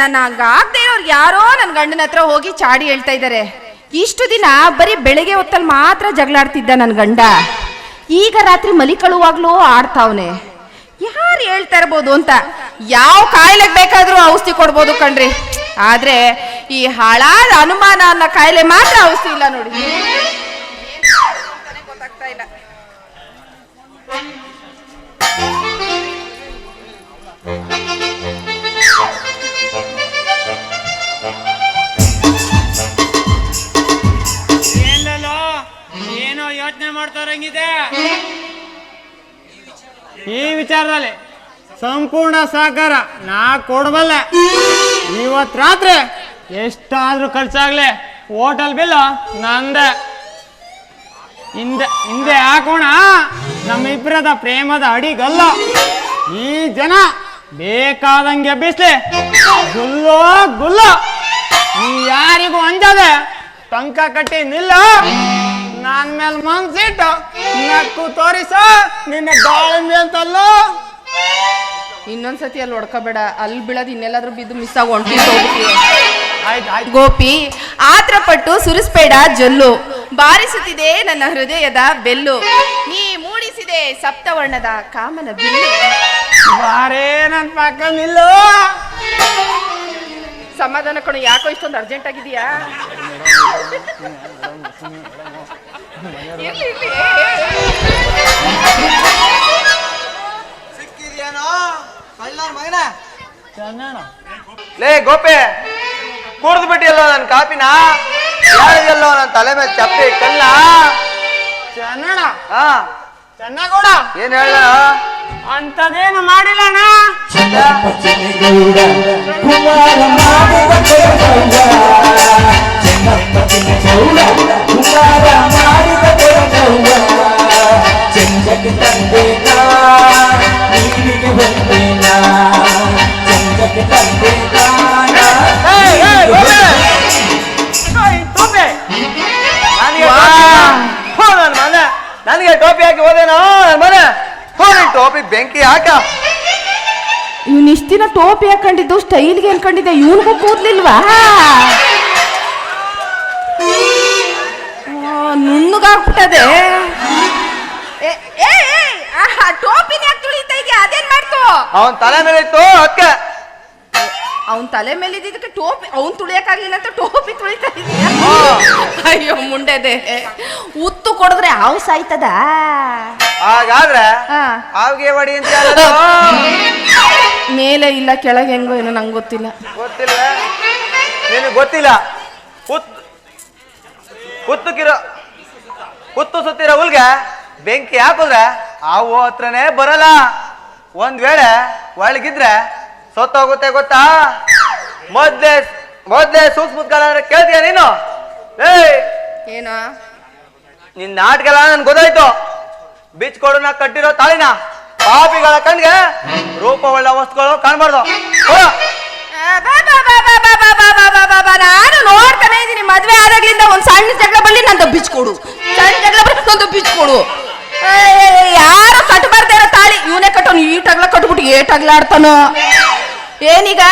ನನ್ನ ಆಗದೆ ಇರೋರ್ಗೆ ಯಾರೋ ನನ್ನ ಗಂಡನ ಹತ್ರ ಹೋಗಿ ಚಾಡಿ ಹೇಳ್ತಾ ಇದ್ದಾರೆ ಇಷ್ಟು ದಿನ ಬರೀ ಬೆಳಿಗ್ಗೆ ಹೊತ್ತಲ್ಲಿ ಮಾತ್ರ ಜಗಳಾಡ್ತಿದ್ದ ನನ್ನ ಗಂಡ. ಈಗ ರಾತ್ರಿ ಮಲಿಕಳುವಾಗ್ಲೂ ಆಡ್ತಾವ್ನೆ. ಯಾರು ಹೇಳ್ತಾ ಇರ್ಬೋದು ಅಂತ. ಯಾವ ಕಾಯಿಲೆಗೆ ಬೇಕಾದರೂ ಔಷಧಿ ಕೊಡ್ಬೋದು ಕಣ್ರಿ. ಆದ್ರೆ ಈ ಹಾಳಾದ ಅನುಮಾನ ಅನ್ನೋ ಕಾಯಿಲೆ ಮಾತ್ರ ಔಷಧಿ ಇಲ್ಲ ನೋಡಿ. ಮಾಡ್ತಾರಂಗಿದೆ ಈ ವಿಚಾರದಲ್ಲಿ ಸಂಪೂರ್ಣ ಸಹಕಾರ ನಾ ಕೊಡಬಲ್ಲೆ ಇವತ್ ರಾತ್ರಿ ಎಷ್ಟಾದ್ರೂ ಖರ್ಚಾಗ್ಲಿ ಹೋಟೆಲ್ ಬಿಲ್ ನಂದೆ. ಹಿಂದೆ ಹಿಂದೆ ಹಾಕೋಣ. ನಮ್ಮಿಬ್ಬರದ ಪ್ರೇಮದ ಅಡಿಗಲ್ಲ. ಈ ಜನ ಬೇಕಾದಂಗೆ ಬಿಸ್ಲಿ. ಗುಲ್ಲೋ ಗುಲ್ಲ. ನೀ ಯಾರಿಗೂ ಅಂಜದೆ. ಟಂಕ ಕಟ್ಟಿ ನಿಲ್ಲ. ನಾನ್ ಮೇಲೆ ಮನ್ಸಿಟ್ಟು ನಕ್ಕು ತೋರಿಸ ನಿನ್ನ ದಾಳಿಂಬೆ ಅಂತಲ್ಲ. ಇನ್ನೊಂದ್ಸತಿ ಅಲ್ಲಿ ಹೊಡ್ಕೋಬೇಡ. ಅಲ್ಲಿ ಬೀಳೋದು ಇನ್ನೆಲ್ಲಾದ್ರೂ ಬಿದ್ದು ಮಿಸ್ ಆಗಿ ಹೊಂಟಿ ಗೋಪಿ ಆಯ್ತು ಆಯ್ತು. ಗೋಪಿ ಆತ್ರಪಟ್ಟು ಸುರಿಸ್ಬೇಡ ಜೊಲ್ಲು. ಬಾರಿಸುತ್ತಿದೆ ನನ್ನ ಹೃದಯದ ಬೆಲ್ಲು. ನೀ ಮೂಡಿಸಿದೆ ಸಪ್ತವರ್ಣದ ಕಾಮನ ಬಿಲ್ಲು. ಬಾರೇ ನನ್ ಪಕ್ಕ ನಿಲ್ಲು. ಸಮಾಧಾನ ಕಣು ಯಾಕೋ ಇಷ್ಟೊಂದು ಅರ್ಜೆಂಟ್ ಆಗಿದೆಯಾ ಸಿಕ್ಕಿದ್ಯೇನೋ? ಕಳ್ಳನ ಮಗನ. ಲೇ ಗೋಪೆ ಕುಡ್ದು ಬಿಟ್ಟಿಯಲ್ಲೋ ನನ್ನ ಕಾಪಿನ? ಯಾರಿಗೆಲ್ಲೋ ನನ್ನ ತಲೆ ಮೇಲೆ ಚಪ್ಪೆ ಕಲ್ಲ ಚೆನ್ನಣ ಹಾ. ಚೆನ್ನಗೌಡ ಏನ್ ಹೇಳ ಅಂತದೇನು ಮಾಡಿಲ್ಲ ಅಣ್ಣ. ಕುಮಾರ ಬೆಂಕಿ ಹಾಕ. ಇವ್ನ ಇಷ್ಟ ದಿನ ಟೋಪಿ ಹಾಕೊಂಡಿದ್ದು ಸ್ಟೈಲ್ಗೆ ಅನ್ಕೊಂಡಿದ್ದೆ. ಇವನಿಗೂ ಕೂದ್ಲಿಲ್ವಾ? ನುಣ್ಣಗಾಗ್ಬಿಟ್ಟದೆ. ಟೋಪಿನ ಯಾಕೆ ತುಳಿತಾ ಇದೆಯಾ? ಅದೇನ್ ಮಾಡ್ತು? ಅವನ್ ತಲೆ ಮೇಲೆ ಇತ್ತು ಅದಕ್ಕೆ. ಅವನ್ ತಲೆ ಮೇಲೆ ಇದ್ದಿದ್ದಕ್ಕೆ ಟೋಪಿ ಅವನ್ ತುಳಿಯಕ್ಕಾಗ್ಲಿಲ್ಲ ಅಂತ ಟೋಪಿ ತುಳಿತಾ ಇದ್ದೀನಿ ಅಯ್ಯೋ ಮುಂಡೆದೆ. ಉತ್ತು ಕೊಡಿದ್ರೆ ಹಾವು ಸಾಯ್ತದ? ಹಾಗಾದ್ರೆ ಹಾ. ಹಾವಿಗೆ ಹೊಡಿ ಅಂತ ಹೇಳೋದು ಮೇಲೆ ಇಲ್ಲ ಕೆಳಗೆ ಹೆಂಗೋ ಏನೋ ನಂಗೆ ಗೊತ್ತಿಲ್ಲ. ಗೊತ್ತಿಲ್ಲ. ನಿನಗೆ ಗೊತ್ತಿಲ್ಲ. ಹುತ್ತು ಹುತ್ತಕ್ಕಿರೋ ಹುತ್ತು ಸುತ್ತಿರೋ ಹುಲ್ಗೆ ಬೆಂಕಿ ಹಾಕಿದ್ರೆ ಹಾವು ಹತ್ರನೇ ಬರಲ್ಲ. ಒಂದ್ ವೇಳೆ ಒಳಗಿದ್ರೆ ಸೊತ್ತೋಗುತ್ತೆ ಗೊತ್ತಾ? ಮೊದ್ಲೇ ಮೊದ್ಲೇ ಸೂಕ್ಷ್ಮತ್ಗಳನ್ನ ಕೇಳ್ತೀಯ ನೀನು? ಏಯ್! ಏನೋ? ನಿನ್ ನಾಟಕ ನನ್ಗೆ ಗೊತ್ತಾಯ್ತು. ಬಿಚ್ ಕೊಡೋನ ಕಟ್ಟಿರೋ ತಾಳಿನ ಪಾಪಿಗಳ ಕಣ್ಗೆ ರೂಪ ಒಳ್ಳೆ ವಸ್ತುಗಳು ಕಾಣ್ಬಾರ್ದು. ನಾನು ನೋಡ್ತಾನೆ ಇದೀನಿ ಮದ್ವೆ ಆದಾಗ್ಲಿಂದ ಒಂದ್ ಸಣ್ಣ ಜಗಳ ಬಲ್ಲಿ ನಂದು ಬಿಚ್ಕೊಡು ಸಣ್ಣ ಜಗಳ ಬಲ್ಲಿ ನಂದು ಬಿಚ್ಕೊಡು ಯಾರು ಕಟ್ಟಬಾರ್ದೇ ಇರೋ ತಾಳಿ ಇವನೇ ಕಟ್ಟೋನು ಈಟಾಗ್ಲ ಕಟ್ಬಿಟ್ಟು ಏಟಾಗ್ಲ ಆಡ್ತಾನೋ ಏನೀಗ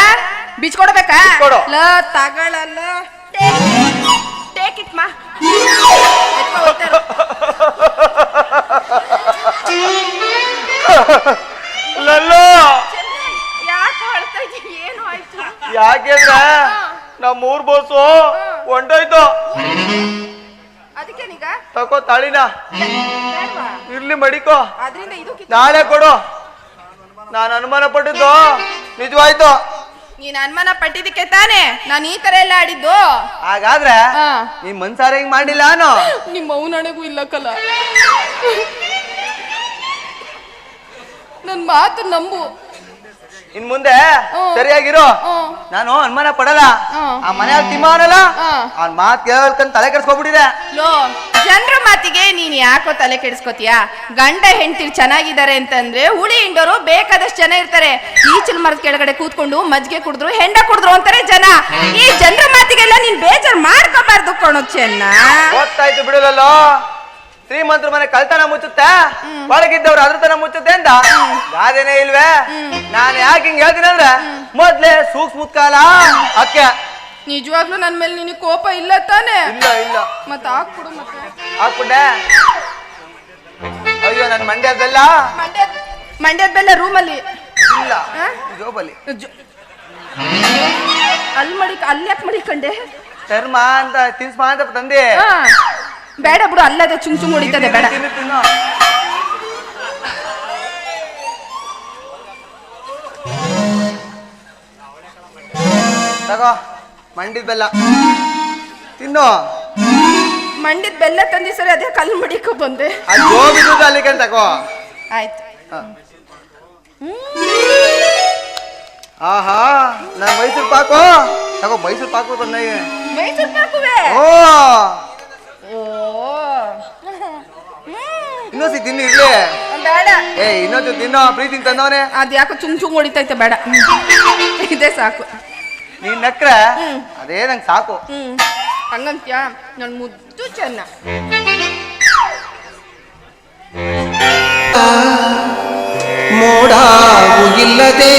ಬಿಚ್ಕೊಡ್ಬೇಕಾ ಬಿಚ್ಕೊಡು. ಲ ತಗಳಲ್ಲ ಟೇಕ್ ಇಟ್ ಮಾ ನಮ್ಮ ಊರ್ ಒಂಡೋಯ್ತು ಹೊಂಟೋಯ್ತು ಅದಕ್ಕೇನೀಗ? ತಕೋ ತಾಳಿನ. ಬೇಡ್ವಾ? ಇರ್ಲಿ ಮಡಿಕೋ. ಅದ್ರಿಂದ ಇದು ನಾಳೆ ಕೊಡು. ನಾನು ಅನುಮಾನ ಪಟ್ಟಿದ್ದು. ನಿಜವಾಯ್ತು. ನೀನ್ ಅನುಮಾನ ಪಟ್ಟಿದ್ದಕ್ಕೆ ತಾನೇ? ನಾನು ಈ ತರ ಎಲ್ಲ ಆಡಿದ್ದು. ಹಾಗಾದ್ರೆ ನೀನ್ ಮನ್ಸಾರ ಹಿಂಗ್ ಮಾಡಿಲ್ಲ ಅನು ನಿಮ್ಮ ಅವನಣೆಗೂ ಇಲ್ಲ ಕಲ. ನನ್ ಮಾತು ನಂಬು. ಇನ್ ಮುಂದೆ ಸರಿಯಾಗಿರೋ. ನಾನು ಅನುಮಾನ ಪಡಲ್ಲ. ಆ ಮನೆಯಲ್ಲಿ ತಿಮಾನಲ್ಲ. ಅವ್ನ ಮಾತ್ ಕೇಳ್ಕೊಂಡ್ ತಲೆ ಕೆಡ್ಸ್ಕೊಬಿಟ್ಟಿದೆ. ಲೋ ಜನರ ಮಾತಿಗೆ ನೀನ್ ಯಾಕೋ ತಲೆ ಕೆಡಿಸ್ಕೋತೀಯ? ಗಂಡ ಹೆಂಡತಿರ್ ಚೆನ್ನಾಗಿದ್ದಾರೆ ಅಂತಂದ್ರೆ ಹುಳಿ ಹಿಂಡೋರು ಬೇಕಾದಷ್ಟು ಜನ ಇರ್ತಾರೆ. ಈಚಲ್ ಮರದ ಕೆಳಗಡೆ ಕೂತ್ಕೊಂಡು ಮಜ್ಜಿಗೆ ಕುಡಿದ್ರು ಹೆಂಡ ಕುಡಿದ್ರು ಅಂತಾರೆ ಜನ. ಈ ಜನರ ಮಾತಿಗೆಲ್ಲ ನೀನ್ ಬೇಜಾರ್ ಮಾಡ್ಕೋಬಾರ್ದು ಕಣೋ ಚೆನ್ನ. ಗೊತ್ತಾಯ್ತು ಬಿಡಲಲ್ಲ. ಶ್ರೀಮಂತರ ಮನೆ ಕಳ್ತನ ಮುಚ್ಚುತ್ತೆ? ಒಳಗಿದ್ದವ್ರು ಅದ್ರ ತನ ಮುಚ್ಚುತ್ತೆ ಅಂತ ಗಾದೆನೇ ಇಲ್ವೇ? ನಾನು ಯಾಕೆ ಹಿಂಗ್ ಹೇಳ್ತೀನಿ ಅಂದ್ರೆ ಮೊದ್ಲೇ ಸೂಕ್ಷ್ಮ ಕಾಲ ಅಕ್ಕೆ. ನಿಜವಾಗ್ಲೂ ನನ್ ಮೇಲೆ ನಿನಗೆ ಕೋಪ ಇಲ್ಲ ತಾನೇ? ಇಲ್ಲ ಇಲ್ಲ. ಮತ್ತೆ ಹಾಕ್ಬಿಡು ಮತ್ತೆ. ಹಾಕ್ಬಿಟ್ಟೆ. ಅಯ್ಯೋ ನನ್ ಮಂಡ್ಯದಲ್ಲ ಮಂಡ್ಯದ ಮಂಡ್ಯದ ಬೆಲ್ಲ ರೂಮಲ್ಲಿ. ಇಲ್ಲ? ಜೋಬಲ್ಲಿ. ಅಲ್ಲಿ ಮಡಿ ಅಲ್ಲಿ ಯಾಕೆ ಮಡಿಕೊಂಡೆ ಚರ್ಮ ಅಂತ ತಿನ್ಸ್ಮಾ ಅಂತ ತಂದೆ. ಹಾ. ಬೇಡ ಬಿಡು ಅಲ್ಲದೆ ಚುಂಗ್ ಚುಂಗ್ ಹೊಡಿತದೆ ಬೇಡ. ತಗೋ ಮಂಡಿದ ಬೆಲ್ಲ. ತಿನ್ನು. ಮಂಡಿದ ಬೆಲ್ಲ ತಂದಿ ಸರಿ ಅದೇ ಕಲ್ಲು ಮಡಿಕೋ ಬಂದೆ. ಅಲ್ಲಿ ಹೋಗಿದ್ದು ಅಲ್ಲಿಗೆ ತಗೋ. ಆಯ್ತು. ಆಹಾ ನಾನು ಮೈಸೂರು ಪಾಕು. ತಗೋ ಮೈಸೂರು ಪಾಕು ತಂದ. ಮೈಸೂರು ಪಾಕುವೆ? ಓ. ಇನ್ನೊಂದ್ಸಿ ತಿನ್ನಿ ಇರ್ಲಿ ಬೇಡ. ಏ ಇನ್ನೊಂದು ತಿನ್ನೋ ಪ್ರೀತಿ ತಂದವನೇ. ಅದ್ ಯಾಕೋ ಚುಂಗ್ ಚುಂಗ್ ಹೊಡಿತೈತೆ ಬೇಡ. ಇದೇ ಸಾಕು. ನೀನ್ ನಕ್ರ? ಅದೇ ನಂಗೆ ಸಾಕು. ಹ್ಮ್. ಹಂಗಂತ್ಯಾ? ನನ್ ಮುದ್ದು ಚೆನ್ನ. ಮೋಡ ಮುಗಿಲ್ಲದೆ